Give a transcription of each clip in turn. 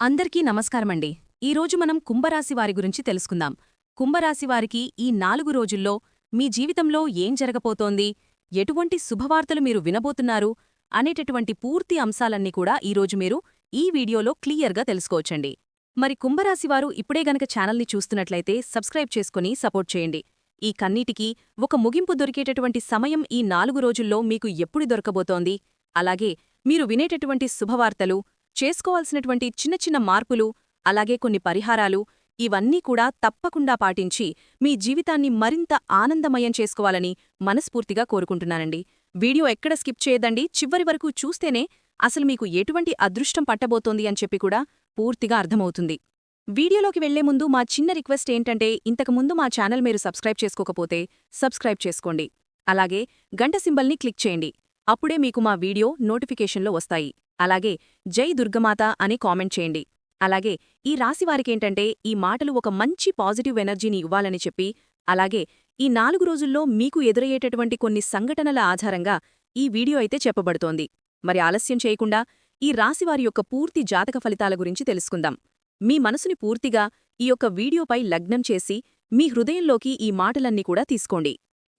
అందరికీ నమస్కారమండి. ఈరోజు మనం కుంభరాశి వారి గురించి తెలుసుకుందాం. కుంభరాశి వారికి ఈ నాలుగు రోజుల్లో మీ జీవితంలో ఏం జరగబోతోంది? ఎటువంటి శుభవార్తలు మీరు వినబోతున్నారు? అనేటటువంటి పూర్తి అంశాలన్నీ కూడా ఈరోజు మీరు ఈ వీడియోలో క్లియర్గా తెలుసుకోవచ్చండి. మరి కుంభరాశివారు ఇప్పుడే గనక ఛానల్ని చూస్తున్నట్లయితే సబ్స్క్రైబ్ చేసుకుని సపోర్ట్ చేయండి. ఈ కన్నీటికి ఒక ముగింపు దొరికేటటువంటి సమయం ఈ నాలుగు రోజుల్లో మీకు ఎప్పుడు దొరకబోతోంది? అలాగే మీరు వినేటటువంటి శుభవార్తలు చేసుకోవాల్సినటువంటి చిన్న చిన్న మార్పులు అలాగే కొన్ని పరిహారాలు ఇవన్నీ కూడా తప్పకుండా పాటించి మీ జీవితాన్ని మరింత ఆనందమయం చేసుకోవాలని మనస్ఫూర్తిగా కోరుకుంటున్నానండి. వీడియో ఎక్కడ స్కిప్ చేయదండి చివరి వరకు చూస్తేనే అసలు మీకు ఎటువంటి అదృష్టం పట్టబోతోంది అని చెప్పి కూడా పూర్తిగా అర్థమవుతుంది. వీడియోలోకి వెళ్ళే ముందు మా చిన్న రిక్వెస్ట్ ఏంటంటే ఇంతకుముందు మా ఛానల్ మీరు సబ్స్క్రైబ్ చేసుకోకపోతే సబ్స్క్రైబ్ చేసుకోండి. అలాగే గంట సింబల్ని క్లిక్ చేయండి. అప్పుడే మీకు మా వీడియో నోటిఫికేషన్లో వస్తాయి. అలాగే జై దుర్గమాత అని కామెంట్ చేయండి. అలాగే ఈ రాశివారికేంటంటే ఈ మాటలు ఒక మంచి పాజిటివ్ ఎనర్జీని ఇవ్వాలని చెప్పి అలాగే ఈ నాలుగు రోజుల్లో మీకు ఎదురయ్యేటటువంటి కొన్ని సంఘటనల ఆధారంగా ఈ వీడియో అయితే చెప్పబడుతోంది. మరి ఆలస్యం చేయకుండా ఈ రాశివారి యొక్క పూర్తి జాతక ఫలితాల గురించి తెలుసుకుందాం. మీ మనసుని పూర్తిగా ఈ యొక్క వీడియోపై లగ్నం చేసి మీ హృదయంలోకి ఈ మాటలన్నీ కూడా తీసుకోండి.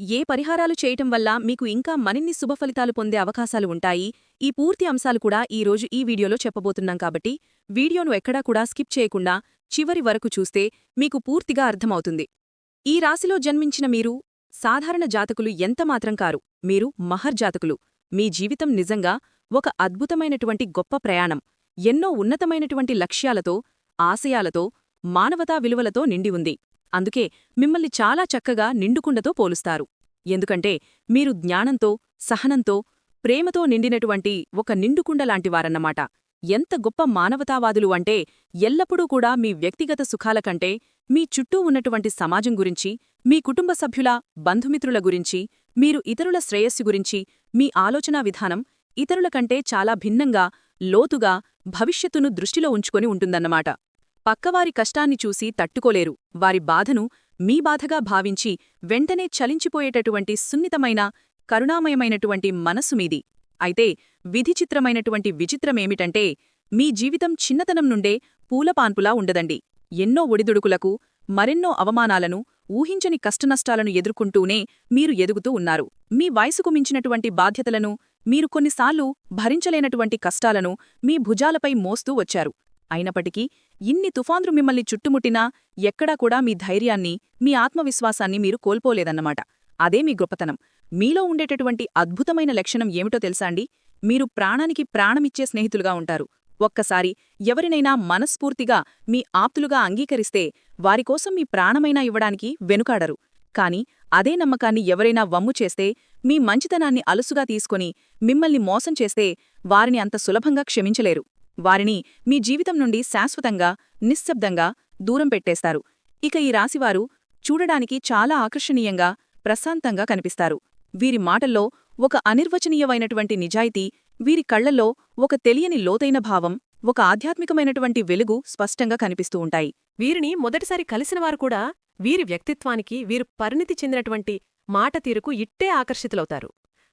ఏ పరిహారాలు చేయటం వల్ల మీకు ఇంకా మరిన్ని శుభఫలితాలు పొందే అవకాశాలు ఉంటాయి? ఈ పూర్తి అంశాలు కూడా ఈ రోజు ఈ వీడియోలో చెప్పబోతున్నాం కాబట్టి వీడియోను ఎక్కడా కూడా స్కిప్ చేయకుండా చివరి వరకు చూస్తే మీకు పూర్తిగా అర్థమవుతుంది. ఈ రాశిలో జన్మించిన మీరు సాధారణ జాతకులు ఎంతమాత్రం కారు. మీరు మహర్జాతకులు మీ జీవితం నిజంగా ఒక అద్భుతమైనటువంటి గొప్ప ప్రయాణం. ఎన్నో ఉన్నతమైనటువంటి లక్ష్యాలతో ఆశయాలతో మానవతా విలువలతో నిండి ఉంది. అందుకే మిమ్మల్ని చాలా చక్కగా నిండుకుండతో పోలుస్తారు. ఎందుకంటే మీరు జ్ఞానంతో సహనంతో ప్రేమతో నిండినటువంటి ఒక నిండుకుండలాంటివారన్నమాట. ఎంత గొప్ప మానవతావాదులు అంటే ఎల్లప్పుడూ కూడా మీ వ్యక్తిగత సుఖాల కంటే మీ చుట్టూ ఉన్నటువంటి సమాజం గురించి మీ కుటుంబ సభ్యుల బంధుమిత్రుల గురించి మీరు ఇతరుల శ్రేయస్సు గురించి మీ ఆలోచనా విధానం ఇతరుల కంటే చాలా భిన్నంగా లోతుగా భవిష్యత్తును దృష్టిలో ఉంచుకొని ఉంటుందన్నమాట. పక్కవారి కష్టాన్ని చూసి తట్టుకోలేరు. వారి బాధను మీ బాధగా భావించి వెంటనే చలించిపోయేటటువంటి సున్నితమైన కరుణామయమైనటువంటి మనస్సు మీది. అయితే విధిచిత్రమైనటువంటి విచిత్రమేమిటంటే మీ జీవితం చిన్నతనం నుండే పూలపాన్పులా ఉండదండి. ఎన్నో ఒడిదుడుకులకు మరెన్నో అవమానాలను ఊహించని కష్టనష్టాలను ఎదుర్కొంటూనే మీరు ఎదుగుతూ ఉన్నారు. మీ వయసుకు మించినటువంటి బాధ్యతలను మీరు కొన్నిసార్లు భరించలేనటువంటి కష్టాలను మీ భుజాలపై మోస్తూ వచ్చారు. అయినప్పటికీ ఇన్ని తుఫాన్లు మిమ్మల్ని చుట్టుముట్టినా ఎక్కడా కూడా మీ ధైర్యాన్ని మీ ఆత్మవిశ్వాసాన్ని మీరు కోల్పోలేదన్నమాట. అదే మీ గొప్పతనం. మీలో ఉండేటటువంటి అద్భుతమైన లక్షణం ఏమిటో తెలుసాండి మీరు ప్రాణానికి ప్రాణమిచ్చే స్నేహితులుగా ఉంటారు. ఒక్కసారి ఎవరినైనా మనస్ఫూర్తిగా మీ ఆప్తులుగా అంగీకరిస్తే వారికోసం మీ ప్రాణమైనా ఇవ్వడానికి వెనుకాడరు. కాని అదే నమ్మకాన్ని ఎవరైనా వమ్ము చేస్తే మీ మంచితనాన్ని అలుసుగా తీసుకొని మిమ్మల్ని మోసం చేస్తే వారిని అంత సులభంగా క్షమించలేరు. వారిని మీ జీవితం నుండి శాశ్వతంగా నిశ్శబ్దంగా దూరం పెట్టేస్తారు. ఇక ఈ రాశివారు చూడడానికి చాలా ఆకర్షణీయంగా ప్రశాంతంగా కనిపిస్తారు. వీరి మాటల్లో ఒక అనిర్వచనీయమైనటువంటి నిజాయితీ వీరి కళ్ళల్లో ఒక తెలియని లోతైన భావం ఒక ఆధ్యాత్మికమైనటువంటి వెలుగు స్పష్టంగా కనిపిస్తూ ఉంటాయి. వీరిని మొదటిసారి కలిసినవారు కూడా వీరి వ్యక్తిత్వానికి వీరు పరిణితి చెందినటువంటి మాట తీరుకు ఇట్టే ఆకర్షితులవుతారు.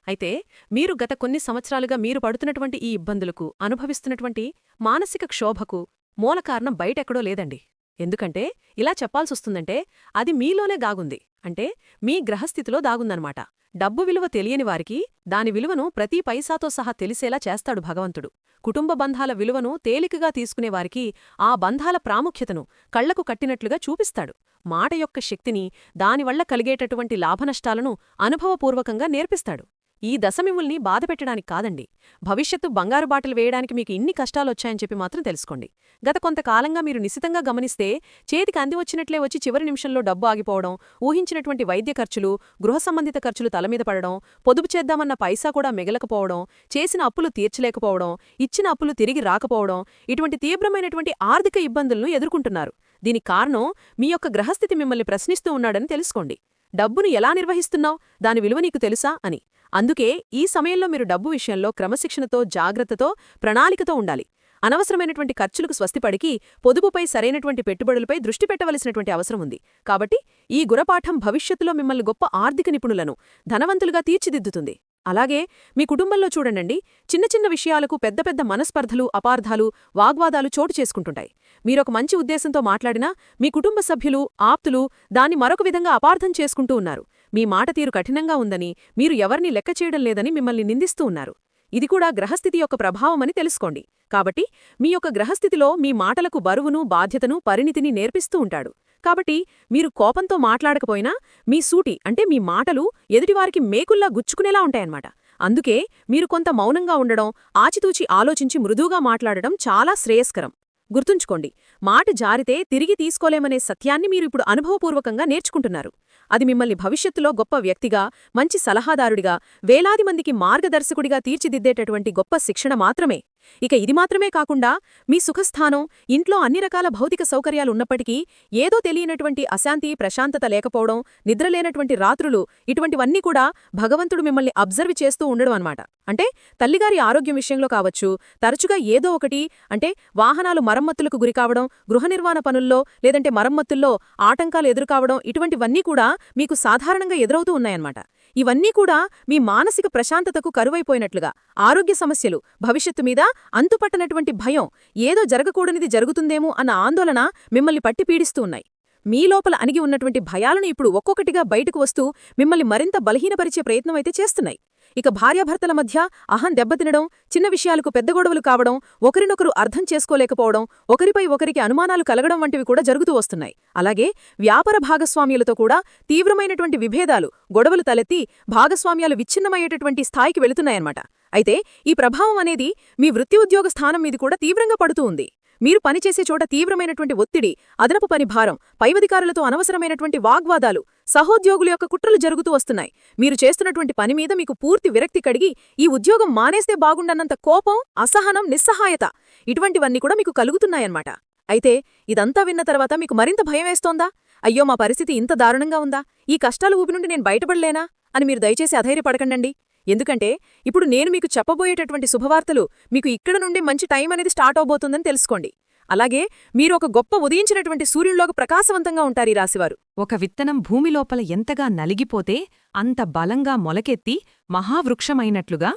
అయితే మీరు గత కొన్ని సంవత్సరాలుగా మీరు పడుతున్నటువంటి ఈ ఇబ్బందులకు అనుభవిస్తున్నటువంటి మానసిక క్షోభకు మూలకారణం బయటెక్కడో లేదండి. ఎందుకంటే ఇలా చెప్పాల్సొస్తుందంటే అది మీలోనే దాగుంది. అంటే మీ గ్రహస్థితిలో దాగుందనమాట డబ్బు విలువ తెలియని వారికి దాని విలువను ప్రతి పైసాతో సహా తెలిసేలా చేస్తాడు భగవంతుడు. కుటుంబ బంధాల విలువను తేలికగా తీసుకునేవారికి ఆ బంధాల ప్రాముఖ్యతను కళ్ళకు కట్టినట్లుగా చూపిస్తాడు. మాట యొక్క శక్తిని దానివల్ల కలిగేటటువంటి లాభనష్టాలను అనుభవపూర్వకంగా నేర్పిస్తాడు. ఈ దశ మిమ్మల్ని బాధపెట్టడానికి కాదండి. భవిష్యత్తు బంగారు బాటలు వేయడానికి మీకు ఇన్ని కష్టాలొచ్చాయని చెప్పి మాత్రం తెలుసుకోండి. గత కొంతకాలంగా మీరు నిశితంగా గమనిస్తే చేతికి అంది వచ్చినట్లే వచ్చి చివరి నిమిషంలో డబ్బు ఆగిపోవడం ఊహించినటువంటి వైద్య ఖర్చులు గృహ సంబంధిత ఖర్చులు తలమీద పడడం పొదుపు చేద్దామన్న పైసా కూడా మిగలకపోవడం చేసిన అప్పులు తీర్చలేకపోవడం ఇచ్చిన అప్పులు తిరిగి రాకపోవడం ఇటువంటి తీవ్రమైనటువంటి ఆర్థిక ఇబ్బందులను ఎదుర్కొంటున్నారు. దీని కారణం మీ యొక్క గ్రహస్థితి మిమ్మల్ని ప్రశ్నిస్తూ ఉన్నాడని తెలుసుకోండి. డబ్బును ఎలా నిర్వహిస్తున్నావు? దాని విలువ నీకు తెలుసా? అని. అందుకే ఈ సమయంలో మీరు డబ్బు విషయంలో క్రమశిక్షణతో జాగ్రత్తతో ప్రణాళికతో ఉండాలి. అనవసరమైనటువంటి ఖర్చులకు స్వస్తిపడికి పొదుపుపై సరైనటువంటి పెట్టుబడులపై దృష్టి పెట్టవలసినటువంటి అవసరం ఉంది. కాబట్టి ఈ గురపాఠం భవిష్యత్తులో మిమ్మల్ని గొప్ప ఆర్థిక నిపుణులను ధనవంతులుగా తీర్చిదిద్దుతుంది. అలాగే మీ కుటుంబంలో చూడండి చిన్న చిన్న విషయాలకు పెద్ద పెద్ద మనస్పర్ధలు అపార్థాలు వాగ్వాదాలు చోటు చేసుకుంటుంటాయి. మీరొక మంచి ఉద్దేశంతో మాట్లాడినా మీ కుటుంబ సభ్యులు ఆప్తులు దాన్ని మరొక విధంగా అపార్థం చేసుకుంటూ ఉన్నారు. మీ మాట తీరు కఠినంగా ఉందని మీరు ఎవరిని లెక్క చేయడం లేదని మిమ్మల్ని నిందిస్తూ ఉన్నారు. ఇది కూడా గ్రహస్థితి యొక్క ప్రభావమని తెలుసుకోండి. కాబట్టి మీ యొక్క గ్రహస్థితిలో మీ మాటలకు బరువును బాధ్యతను పరిణితిని నేర్పిస్తూ ఉంటాడు. కాబట్టి మీరు కోపంతో మాట్లాడకపోయినా మీ సూటి అంటే మీ మాటలు ఎదుటివారికి మేకుల్లా గుచ్చుకునేలా ఉంటాయన్నమాట. అందుకే మీరు కొంత మౌనంగా ఉండడం ఆచితూచి ఆలోచించి మృదువుగా మాట్లాడడం చాలా శ్రేయస్కరం. గుర్తుంచుకోండి మాట జారితే తిరిగి తీసుకోలేమనే సత్యాన్ని మీరు ఇప్పుడు అనుభవపూర్వకంగా నేర్చుకుంటున్నారు. అది మిమ్మల్ని భవిష్యత్తులో గొప్ప వ్యక్తిగా మంచి సలహాదారుడిగా వేలాది మందికి మార్గదర్శకుడిగా తీర్చిదిద్దేటటువంటి గొప్ప శిక్షణ మాత్రమే. ఇక ఇది మాత్రమే కాకుండా మీ సుఖస్థానం ఇంట్లో అన్ని రకాల భౌతిక సౌకర్యాలు ఉన్నప్పటికీ ఏదో తెలియనటువంటి అశాంతి ప్రశాంతత లేకపోవడం నిద్రలేనటువంటి రాత్రులు ఇటువంటివన్నీ కూడా భగవంతుడు మిమ్మల్ని అబ్జర్వ్ చేస్తూ ఉండడం అనమాట అంటే తల్లిగారి ఆరోగ్యం విషయంలో కావచ్చు తరచుగా ఏదో ఒకటి అంటే వాహనాలు మరమ్మతులకు గురికావడం గృహ నిర్మాణ పనుల్లో లేదంటే మరమ్మతుల్లో ఆటంకాలు ఎదురుకావడం ఇటువంటివన్నీ కూడా మీకు సాధారణంగా ఎదురవుతూ ఉన్నాయన్నమాట. ఇవన్నీ కూడా మీ మానసిక ప్రశాంతతకు కరువైపోయినట్లుగా ఆరోగ్య సమస్యలు భవిష్యత్తు మీద అంతుపట్టనటువంటి భయం ఏదో జరగకూడనిది జరుగుతుందేమో అన్న ఆందోళన మిమ్మల్ని పట్టి పీడిస్తూ ఉన్నాయి. మీ లోపల అణిగి ఉన్నటువంటి భయాలను ఇప్పుడు ఒక్కొక్కటిగా బయటకు వస్తూ మిమ్మల్ని మరింత బలహీనపరిచే ప్రయత్నమైతే చేస్తున్నాయి. ఇక భార్యాభర్తల మధ్య అహం దెబ్బతినడం చిన్న విషయాలకు పెద్ద గొడవలు కావడం ఒకరినొకరు అర్థం చేసుకోలేకపోవడం ఒకరిపై ఒకరికి అనుమానాలు కలగడం వంటివి కూడా జరుగుతూ వస్తున్నాయి. అలాగే వ్యాపార భాగస్వామ్యులతో కూడా తీవ్రమైనటువంటి విభేదాలు గొడవలు తలెత్తి భాగస్వామ్యాలు విచ్ఛిన్నమయ్యేటటువంటి స్థాయికి వెళుతున్నాయన్నమాట. అయితే ఈ ప్రభావం అనేది మీ వృత్తి ఉద్యోగ స్థానం మీద కూడా తీవ్రంగా పడుతూ ఉంది. మీరు పనిచేసే చోట తీవ్రమైనటువంటి ఒత్తిడి అదనపు పని భారం పైవధికారులతో అనవసరమైనటువంటి వాగ్వాదాలు సహోద్యోగుల యొక్క కుట్రలు జరుగుతూ వస్తున్నాయి. మీరు చేస్తున్నటువంటి పని మీద మీకు పూర్తి విరక్తి కడిగి ఈ ఉద్యోగం మానేస్తే బాగుండన్నంత కోపం అసహనం నిస్సహాయత ఇటువంటివన్నీ కూడా మీకు కలుగుతున్నాయన్నమాట. అయితే ఇదంతా విన్న తర్వాత మీకు మరింత భయం వేస్తోందా? అయ్యో మా పరిస్థితి ఇంత దారుణంగా ఉందా? ఈ కష్టాల ఊపి నుండి నేను బయటపడలేనా? అని మీరు దయచేసి అధైర్యపడకండండి. ఎందుకంటే ఇప్పుడు నేను మీకు చెప్పబోయేటటువంటి శుభవార్తలు మీకు ఇక్కడ నుండి మంచి టైం అనేది స్టార్ట్ అవబోతుందని తెలుసుకోండి. అలాగే మీరు ఒక గొప్ప ఉదయించినటువంటి సూర్యుల్లోకి ప్రకాశవంతంగా ఉంటారు ఈ రాశివారు. ఒక విత్తనం భూమిలోపల ఎంతగా నలిగిపోతే అంత బలంగా మొలకెత్తి మహావృక్షమైనట్లుగా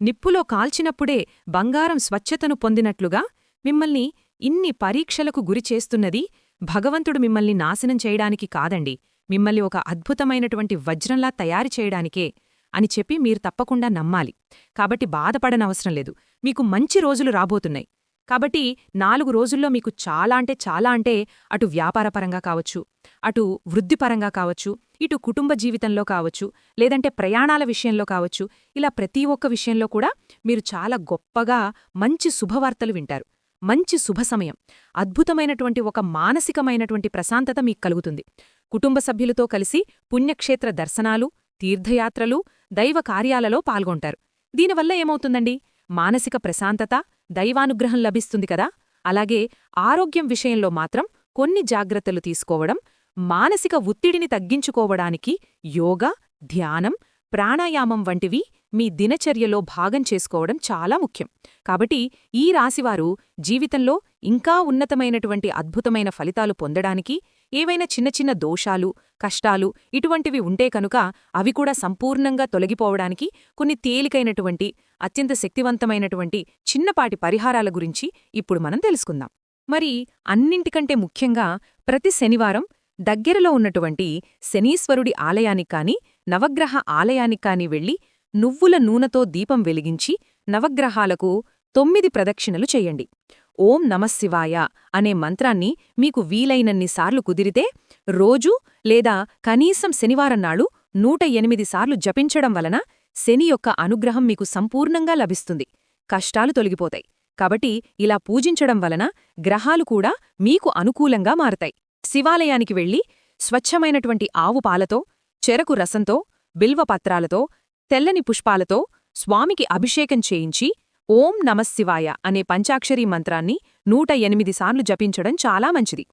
నిప్పులో కాల్చినప్పుడే బంగారం స్వచ్ఛతను పొందినట్లుగా మిమ్మల్ని ఇన్ని పరీక్షలకు గురిచేస్తున్నది భగవంతుడు మిమ్మల్ని నాశనం చేయడానికి కాదండి. మిమ్మల్ని ఒక అద్భుతమైనటువంటి వజ్రంలా తయారు చేయడానికే అని చెప్పి మీరు తప్పకుండా నమ్మాలి. కాబట్టి బాధపడనవసరం లేదు. మీకు మంచి రోజులు రాబోతున్నాయి. కాబట్టి నాలుగు రోజుల్లో మీకు చాలా అంటే చాలా అంటే అటు వ్యాపారపరంగా కావచ్చు అటు వృద్ధిపరంగా కావచ్చు ఇటు కుటుంబ జీవితంలో కావచ్చు లేదంటే ప్రయాణాల విషయంలో కావచ్చు ఇలా ప్రతి ఒక్క విషయంలో కూడా మీరు చాలా గొప్పగా మంచి శుభవార్తలు వింటారు. మంచి శుభ సమయం. అద్భుతమైనటువంటి ఒక మానసికమైనటువంటి ప్రశాంతత మీకు కలుగుతుంది. కుటుంబ సభ్యులతో కలిసి పుణ్యక్షేత్ర దర్శనాలు తీర్థయాత్రలు దైవ కార్యాలలో పాల్గొంటారు. దీనివల్ల ఏమవుతుందండి? మానసిక ప్రశాంతత దైవానుగ్రహం లభిస్తుంది కదా? అలాగే ఆరోగ్యం విషయంలో మాత్రం కొన్ని జాగ్రత్తలు తీసుకోవడం మానసిక ఒత్తిడిని తగ్గించుకోవడానికి యోగా ధ్యానం ప్రాణాయామం వంటివి మీ దినచర్యలో భాగం చేసుకోవడం చాలా ముఖ్యం. కాబట్టి ఈ రాశివారు జీవితంలో ఇంకా ఉన్నతమైనటువంటి అద్భుతమైన ఫలితాలు పొందడానికి ఏవైనా చిన్న చిన్న దోషాలు కష్టాలు ఇటువంటివి ఉంటే కనుక అవి కూడా సంపూర్ణంగా తొలగిపోవడానికి కొన్ని తేలికైనటువంటి అత్యంత శక్తివంతమైనటువంటి చిన్నపాటి పరిహారాల గురించి ఇప్పుడు మనం తెలుసుకుందాం. మరి అన్నింటికంటే ముఖ్యంగా ప్రతి శనివారం దగ్గరలో ఉన్నటువంటి శనీశ్వరుడి ఆలయానికి కాని నవగ్రహ ఆలయానికి కాని వెళ్ళి నువ్వుల నూనెతో దీపం వెలిగించి నవగ్రహాలకు తొమ్మిది ప్రదక్షిణలు చెయ్యండి ఓం నమశివాయ అనే మంత్రాన్ని మీకు వీలైనన్నిసార్లు కుదిరితే రోజూ లేదా కనీసం శనివారం నాడు నూట ఎనిమిది సార్లు జపించడం వలన శని యొక్క అనుగ్రహం మీకు సంపూర్ణంగా లభిస్తుంది. కష్టాలు తొలగిపోతాయి. కాబట్టి ఇలా పూజించడం వలన గ్రహాలు కూడా మీకు అనుకూలంగా మారతాయి. శివాలయానికి వెళ్ళి స్వచ్ఛమైనటువంటి ఆవు పాలతో చెరకు రసంతో బిల్వపత్రాలతో తెల్లని పుష్పాలతో స్వామికి అభిషేకం చేయించి ఓం నమశివాయ అనే పంచాక్షరీ మంత్రాన్ని నూట ఎనిమిది సార్లు జపించడం చాలా మంచిది.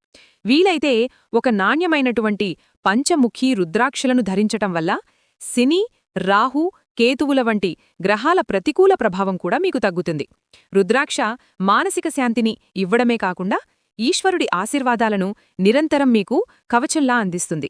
వీలైతే ఒక నాణ్యమైనటువంటి పంచముఖీ రుద్రాక్షలను ధరించటం వల్ల శని రాహు కేతువుల వంటి గ్రహాల ప్రతికూల ప్రభావం కూడా మీకు తగ్గుతుంది. రుద్రాక్ష మానసిక శాంతిని ఇవ్వడమే కాకుండా ఈశ్వరుడి ఆశీర్వాదాలను నిరంతరం మీకు కవచంలా అందిస్తుంది.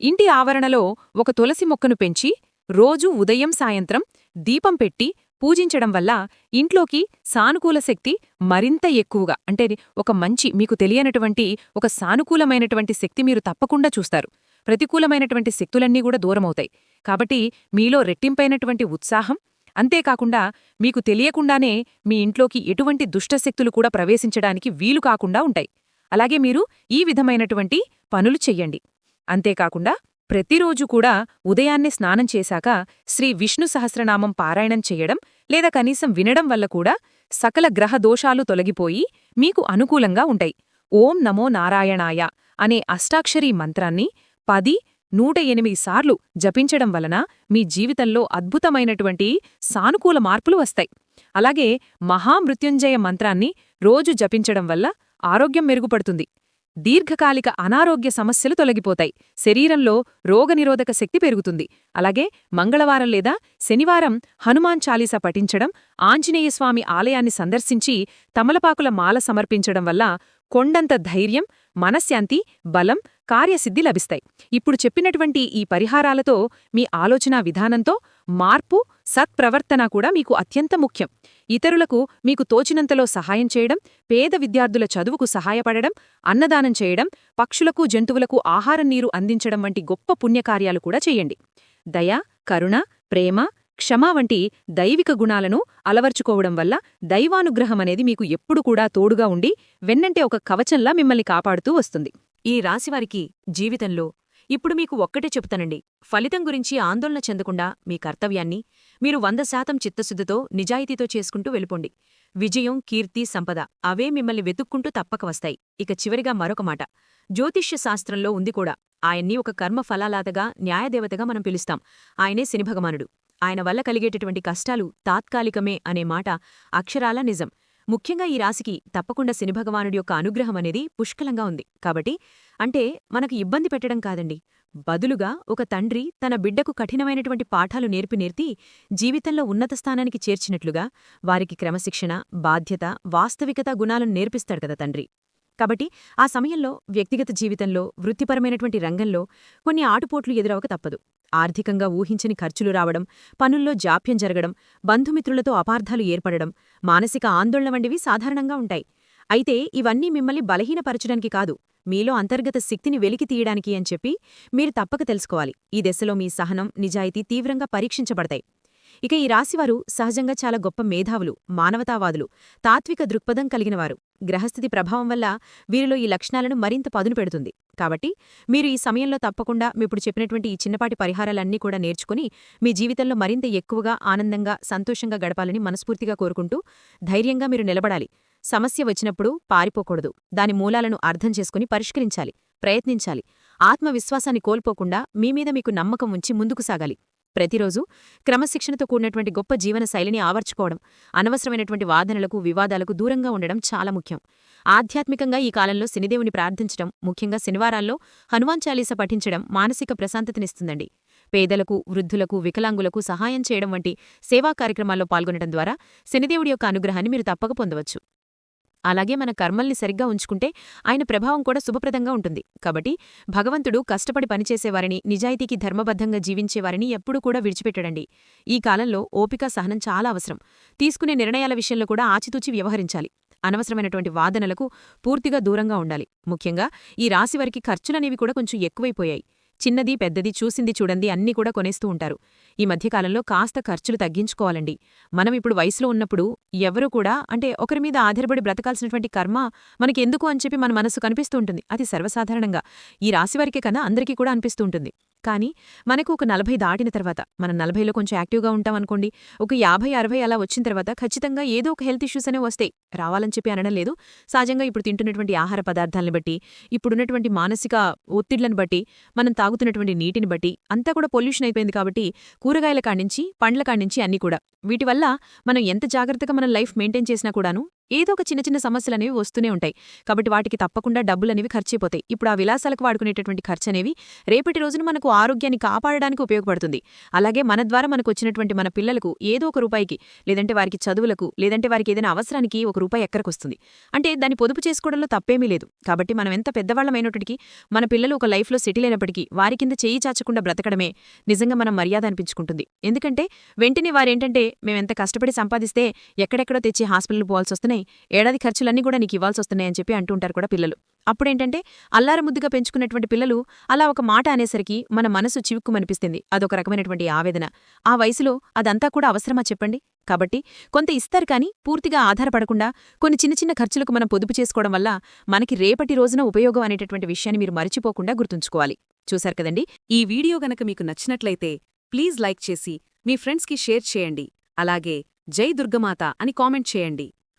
ఇంటి ఆవరణలో ఒక తులసి మొక్కను పెంచి రోజూ ఉదయం సాయంత్రం దీపం పెట్టి పూజించడం వల్ల ఇంట్లోకి సానుకూల శక్తి మరింత ఎక్కువగా అంటే ఒక మంచి మీకు తెలియనటువంటి ఒక సానుకూలమైనటువంటి శక్తి మీరు తప్పకుండా చూస్తారు. ప్రతికూలమైనటువంటి శక్తులన్నీ కూడా దూరమవుతాయి. కాబట్టి మీలో రెట్టింపైనటువంటి ఉత్సాహం అంతేకాకుండా మీకు తెలియకుండానే మీ ఇంట్లోకి ఎటువంటి దుష్టశక్తులు కూడా ప్రవేశించడానికి వీలు కాకుండా ఉంటాయి. అలాగే మీరు ఈ విధమైనటువంటి పనులు చెయ్యండి. అంతేకాకుండా ప్రతిరోజు కూడా ఉదయాన్నే స్నానం చేశాక శ్రీ విష్ణు సహస్రనామం పారాయణం చెయ్యడం లేదా కనీసం వినడం వల్ల కూడా సకల గ్రహ దోషాలు తొలగిపోయి మీకు అనుకూలంగా ఉంటాయి. ఓం నమో నారాయణాయ అనే అష్టాక్షరీ మంత్రాన్ని పది నూట ఎనిమిది సార్లు జపించడం వలన మీ జీవితంలో అద్భుతమైనటువంటి సానుకూల మార్పులు వస్తాయి. అలాగే మహామృత్యుంజయ మంత్రాన్ని రోజు జపించడం వల్ల ఆరోగ్యం మెరుగుపడుతుంది. దీర్ఘకాలిక అనారోగ్య సమస్యలు తొలగిపోతాయి. శరీరంలో రోగనిరోధక శక్తి పెరుగుతుంది. అలాగే మంగళవారం లేదా శనివారం హనుమాన్ చాలీస పఠించడం ఆంజనేయస్వామి ఆలయాన్ని సందర్శించి తమలపాకుల మాల సమర్పించడం వల్ల కొండంత ధైర్యం మనశ్శాంతి బలం కార్యసిద్ధి లభిస్తాయి. ఇప్పుడు చెప్పినటువంటి ఈ పరిహారాలతో మీ ఆలోచనా విధానంతో మార్పు సత్ప్రవర్తన కూడా మీకు అత్యంత ముఖ్యం. ఇతరులకు మీకు తోచినంతలో సహాయం చేయడం పేద విద్యార్థుల చదువుకు సహాయపడడం అన్నదానం చేయడం పక్షులకు జంతువులకు ఆహారం నీరు అందించడం వంటి గొప్ప పుణ్యకార్యాలు కూడా చేయండి. దయ కరుణ ప్రేమ క్షమ వంటి దైవిక గుణాలను అలవర్చుకోవడం వల్ల దైవానుగ్రహమనేది మీకు ఎప్పుడు కూడా తోడుగా ఉండి వెన్నంటే ఒక కవచంలా మిమ్మల్ని కాపాడుతూ వస్తుంది. ఈ రాశివారికి జీవితంలో ఇప్పుడు మీకు ఒక్కటే చెప్తానండి ఫలితం గురించి ఆందోళన చెందకుండా మీ కర్తవ్యాన్ని మీరు వంద శాతం చిత్తశుద్ధితో నిజాయితీతో చేసుకుంటూ వెళ్ళిపోండి. విజయం కీర్తి సంపద అవే మిమ్మల్ని వెతుక్కుంటూ తప్పక వస్తాయి. ఇక చివరిగా మరొక మాట. జ్యోతిష్య శాస్త్రంలో ఉంది కూడా. ఆయన్ని ఒక కర్మ ఫలాలాతగా న్యాయదేవతగా మనం పిలుస్తాం. ఆయనే శనిభగమానుడు ఆయన వల్ల కలిగేటటువంటి కష్టాలు తాత్కాలికమే అనే మాట అక్షరాల నిజం. ముఖ్యంగా ఈ రాశికి తప్పకుండా శనిభగవానుడి యొక్క అనుగ్రహం అనేది పుష్కలంగా ఉంది. కాబట్టి అంటే మనకు ఇబ్బంది పెట్టడం కాదండి. బదులుగా ఒక తండ్రి తన బిడ్డకు కఠినమైనటువంటి పాఠాలు నేర్పి నేర్తి జీవితంలో ఉన్నత స్థానానికి చేర్చినట్లుగా వారికి క్రమశిక్షణ బాధ్యత వాస్తవికత గుణాలను నేర్పిస్తాడు కదా తండ్రి. కాబట్టి ఆ సమయంలో వ్యక్తిగత జీవితంలో వృత్తిపరమైనటువంటి రంగంలో కొన్ని ఆటుపోట్లు ఎదురవక తప్పదు. ఆర్థికంగా ఊహించని ఖర్చులు రావడం పనుల్లో జాప్యం జరగడం బంధుమిత్రులతో అపార్థాలు ఏర్పడడం మానసిక ఆందోళన వంటివి సాధారణంగా ఉంటాయి. అయితే ఇవన్నీ మిమ్మల్ని బలహీనపరచడానికి కాదు మీలో అంతర్గత శక్తిని వెలికి తీయడానికి అని చెప్పి మీరు తప్పక తెలుసుకోవాలి. ఈ దశలో మీ సహనం నిజాయితీ తీవ్రంగా పరీక్షించబడతాయి. ఇక ఈ రాశివారు సహజంగా చాలా గొప్ప మేధావులు మానవతావాదులు తాత్విక దృక్పథం కలిగినవారు గ్రహస్థితి ప్రభావం వల్ల వీరిలో ఈ లక్షణాలను మరింత పదును పెడుతుంది. కాబట్టి మీరు ఈ సమయంలో తప్పకుండా మీప్పుడు చెప్పినటువంటి ఈ చిన్నపాటి పరిహారాలన్నీ కూడా నేర్చుకుని మీ జీవితంలో మరింత ఎక్కువగా ఆనందంగా సంతోషంగా గడపాలని మనస్ఫూర్తిగా కోరుకుంటూ ధైర్యంగా మీరు నిలబడాలి. సమస్య వచ్చినప్పుడు పారిపోకూడదు. దాని మూలాలను అర్థం చేసుకుని పరిష్కరించాలి ప్రయత్నించాలి. ఆత్మవిశ్వాసాన్ని కోల్పోకుండా మీమీద మీకు నమ్మకం ఉంచి ముందుకు సాగాలి. ప్రతిరోజు క్రమశిక్షణతో కూడినటువంటి గొప్ప జీవన శైలిని ఆవర్చుకోవడం అనవసరమైనటువంటి వాదనలకు వివాదాలకు దూరంగా ఉండడం చాలా ముఖ్యం. ఆధ్యాత్మికంగా ఈ కాలంలో శనిదేవుని ప్రార్థించడం ముఖ్యంగా శనివారాల్లో హనుమాన్ చాలీస పఠించడం మానసిక ప్రశాంతతనిస్తుందండి పేదలకు వృద్ధులకు వికలాంగులకు సహాయం చేయడం వంటి సేవా కార్యక్రమాల్లో పాల్గొనడం ద్వారా శనిదేవుడి యొక్క అనుగ్రహాన్ని మీరు తప్పక పొందవచ్చు. అలాగే మన కర్మల్ని సరిగ్గా ఉంచుకుంటే ఆయన ప్రభావం కూడా శుభప్రదంగా ఉంటుంది. కాబట్టి భగవంతుడు కష్టపడి పనిచేసేవారిని నిజాయితీకి ధర్మబద్ధంగా జీవించేవారిని ఎప్పుడూ కూడా విడిచిపెట్టడండి. ఈ కాలంలో ఓపిక సహనం చాలా అవసరం. తీసుకునే నిర్ణయాల విషయంలో కూడా ఆచితూచి వ్యవహరించాలి. అనవసరమైనటువంటి వాదనలకు పూర్తిగా దూరంగా ఉండాలి. ముఖ్యంగా ఈ రాశివారికి ఖర్చులనేవి కూడా కొంచెం ఎక్కువైపోయాయి. చిన్నది పెద్దది చూసింది చూడండి అన్నీ కూడా కొనేస్తూ ఉంటారు. ఈ మధ్యకాలంలో కాస్త ఖర్చులు తగ్గించుకోవాలండి. మనం ఇప్పుడు వయసులో ఉన్నప్పుడు ఎవరూ కూడా అంటే ఒకరి మీద ఆధారపడి బ్రతకాల్సినటువంటి కర్మ మనకెందుకు అని చెప్పి మన మనసు కనిపిస్తూ ఉంటుంది. అది సర్వసాధారణంగా. ఈ రాశివారికే కన్నా అందరికీ కూడా అనిపిస్తూ ఉంటుంది. కానీ మనకు ఒక నలభై దాటిన తర్వాత మనం నలభైలో కొంచెం యాక్టివ్గా ఉంటాం అనుకోండి ఒక యాభై అరవై అలా వచ్చిన తర్వాత ఖచ్చితంగా ఏదో ఒక హెల్త్ ఇష్యూస్ అనేవి వస్తాయి. రావాలని చెప్పి అనడం లేదు. సహజంగా ఇప్పుడు తింటున్నటువంటి ఆహార పదార్థాలను బట్టి ఇప్పుడున్నటువంటి మానసిక ఒత్తిళ్ళను బట్టి మనం తాగుతున్నటువంటి నీటిని బట్టి అంతా కూడా పొల్యూషన్ అయిపోయింది కాబట్టి కూరగాయల కాడించి పండ్ల కాడించి అన్నీ కూడా. వీటి వల్ల మనం ఎంత జాగ్రత్తగా మన లైఫ్ మెయింటైన్ చేసినా కూడాను ఏదో ఒక చిన్న చిన్న సమస్యలనేవి వస్తూనే ఉంటాయి. కాబట్టి వాటికి తప్పకుండా డబ్బులనేవి ఖర్చైపోతాయి. ఇప్పుడు ఆ విలాసాలకు వాడుకునేటటువంటి ఖర్చు అనేవి రేపటి రోజున మనకు ఆరోగ్యాన్ని కాపాడడానికి ఉపయోగపడుతుంది. అలాగే మన ద్వారా మనకు వచ్చినటువంటి మన పిల్లలకు ఏదో ఒక రూపాయికి లేదంటే వారికి చదువులకు లేదంటే వారికి ఏదైనా అవసరానికి ఒక రూపాయి ఎక్కడికొస్తుంది అంటే దాన్ని పొదుపు చేసుకోవడంలో తప్పేమీ లేదు. కాబట్టి మనం ఎంత పెద్దవాళ్ళమైనప్పటికీ మన పిల్లలు ఒక లైఫ్లో సెటిల్ అయినప్పటికీ వారి కింద చేయి చాచకుండా బ్రతకడమే నిజంగా మనం మర్యాద అనిపించుకుంటుంది. ఎందుకంటే వెంటనే వారేంటంటే మేమెంత కష్టపడి సంపాదిస్తే ఎక్కడెక్కడో తెచ్చి హాస్పిటల్ పోవాల్సి వస్తున్నాయి ఏడాది ఖర్చులన్నీ కూడా నీకు ఇవ్వాల్సి వస్తున్నాయని చెప్పి అంటుంటారు కూడా పిల్లలు. అప్పుడేంటంటే అల్లారముద్దుగా పెంచుకున్నటువంటి పిల్లలు అలా ఒక మాట అనేసరికి మన మనసు చివుక్కుమనిపిస్తుంది. అదొక రకమైనటువంటి ఆవేదన. ఆ వయసులో అదంతా కూడా అవసరమా చెప్పండి? కాబట్టి కొంత ఇస్తారు కానీ పూర్తిగా ఆధారపడకుండా కొన్ని చిన్న చిన్న ఖర్చులకు మనం పొదుపు చేసుకోవడం వల్ల మనకి రేపటి రోజున ఉపయోగం అనేటటువంటి విషయాన్ని మీరు మరిచిపోకుండా గుర్తుంచుకోవాలి. చూశారు కదండి? ఈ వీడియో గనక మీకు నచ్చినట్లయితే ప్లీజ్ లైక్ చేసి మీ ఫ్రెండ్స్కి షేర్ చేయండి. అలాగే జై దుర్గమాత అని కామెంట్ చేయండి.